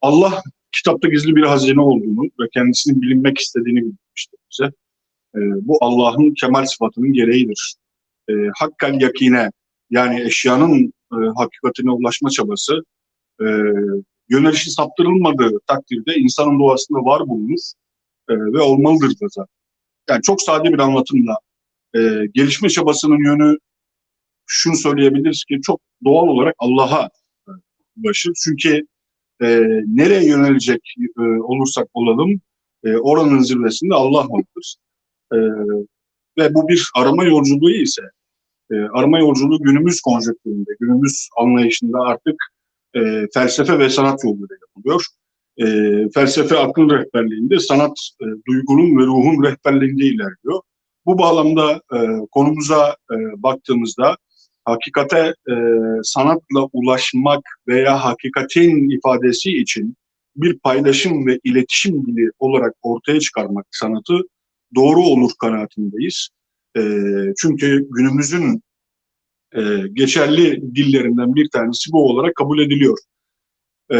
Allah kitapta gizli bir hazine olduğunu ve kendisinin bilinmek istediğini bildirmiştir bize. E, bu Allah'ın kemal sıfatının gereğidir. E, hakkal yakine yani eşyanın e, hakikatine ulaşma çabası e, yönelişi saptırılmadığı takdirde insanın doğasında var bulunur e, ve olmalıdır da zaten. Yani çok sade bir anlatımla e, gelişme çabasının yönü şunu söyleyebiliriz ki çok doğal olarak Allah'a e, ulaşır. Çünkü e, nereye yönelecek e, olursak olalım e, oranın zirvesinde Allah vardır. E, ve bu bir arama yolculuğu ise e, arama yolculuğu günümüz konjektüründe, günümüz anlayışında artık e, felsefe ve sanat yoluyla yapılıyor. E, felsefe aklın rehberliğinde, sanat e, duygunun ve ruhun rehberliğinde ilerliyor. Bu bağlamda e, konumuza e, baktığımızda hakikate e, sanatla ulaşmak veya hakikatin ifadesi için bir paylaşım ve iletişim dili olarak ortaya çıkarmak sanatı doğru olur kanaatindeyiz. E, çünkü günümüzün e, geçerli dillerinden bir tanesi bu olarak kabul ediliyor. E,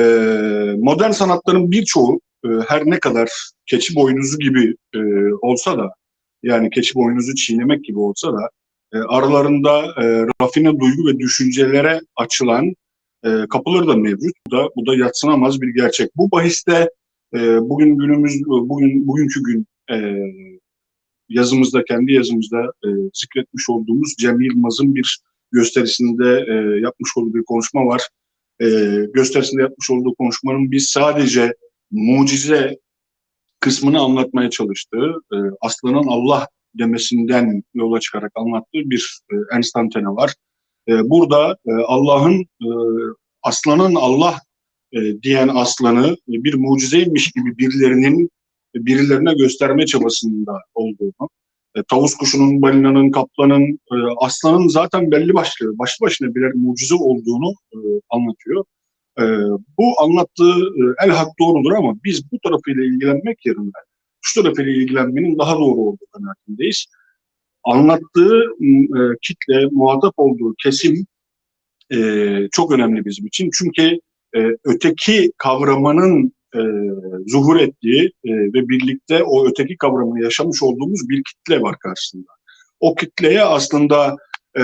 modern sanatların birçoğu e, her ne kadar keçi boynuzu gibi e, olsa da yani keçi boynuzu çiğnemek gibi olsa da e, aralarında e, rafine duygu ve düşüncelere açılan e, kapıları da mevcut. Bu da, bu da yatsınamaz bir gerçek. Bu bahiste e, bugün günümüz bugün bugünkü gün e, yazımızda kendi yazımızda e, zikretmiş olduğumuz Cem Yılmaz'ın bir gösterisinde e, yapmış olduğu bir konuşma var. E, gösterisinde yapmış olduğu konuşmanın biz sadece mucize kısmını anlatmaya çalıştığı, e, aslanın Allah demesinden yola çıkarak anlattığı bir e, enstantane var. E, burada e, Allah'ın e, aslanın Allah e, diyen aslanı e, bir mucizeymiş gibi birilerinin birilerine gösterme çabasında olduğunu, e, tavus kuşunun, balinanın, kaplanın, e, aslanın zaten belli başlı, başlı başına birer mucize olduğunu e, anlatıyor. E, bu anlattığı e, el hak doğrudur ama biz bu tarafıyla ilgilenmek yerine şu tarafıyla ilgilenmenin daha doğru olduğu kanaatindeyiz. Anlattığı e, kitle, muhatap olduğu kesim e, çok önemli bizim için. Çünkü e, öteki kavramının e, zuhur ettiği e, ve birlikte o öteki kavramını yaşamış olduğumuz bir kitle var karşısında. O kitleye aslında e,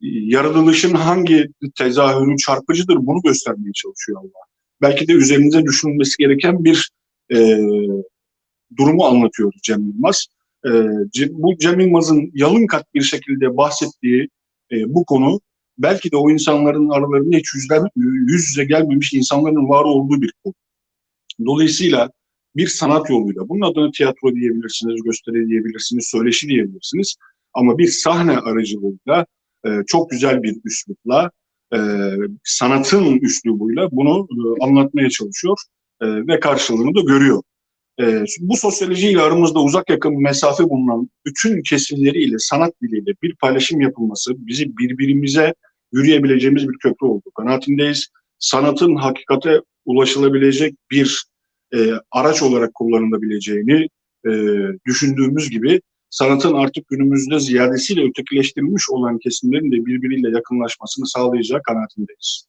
yaratılışın hangi tezahürü çarpıcıdır bunu göstermeye çalışıyor Allah. Belki de üzerinize düşünülmesi gereken bir e, durumu anlatıyor Cem Yılmaz. E, bu Cem Yılmaz'ın yalın kat bir şekilde bahsettiği e, bu konu belki de o insanların aralarında hiç yüzler, yüz yüze gelmemiş insanların var olduğu bir konu. Dolayısıyla bir sanat yoluyla, bunun adına tiyatro diyebilirsiniz, gösteri diyebilirsiniz, söyleşi diyebilirsiniz. Ama bir sahne aracılığıyla, e, çok güzel bir üslupla, e, sanatın üslubuyla bunu e, anlatmaya çalışıyor e, ve karşılığını da görüyor. E, bu sosyolojiyle aramızda uzak yakın mesafe bulunan bütün kesimleriyle, sanat diliyle bir paylaşım yapılması bizi birbirimize yürüyebileceğimiz bir köprü oldu. Kanaatindeyiz. Sanatın hakikate ulaşılabilecek bir e, araç olarak kullanılabileceğini e, düşündüğümüz gibi sanatın artık günümüzde ziyadesiyle ötekileştirilmiş olan kesimlerin de birbiriyle yakınlaşmasını sağlayacağı kanaatindeyiz.